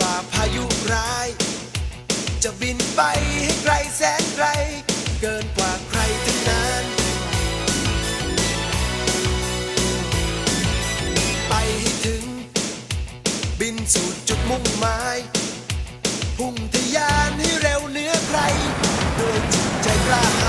ฝ่าพายุร้าย จะบินไปให้ไกลแสนไกล เกินกว่าใครทั้งนั้น ไปให้ถึง บินสู่จุดมุ่งหมาย พุ่งทะยานให้เร็วเหนือใคร ด้วยจิตใจกล้า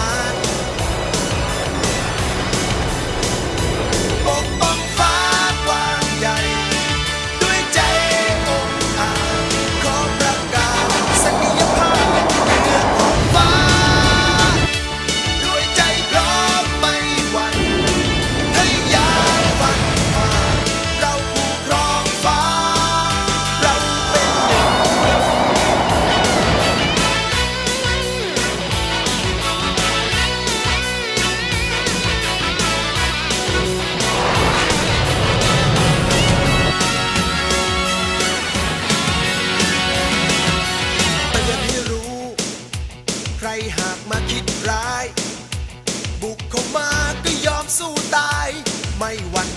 หากมาคิดร้าย บุกเข้ามาก็ยอมสู้ตาย ไม่หวั่น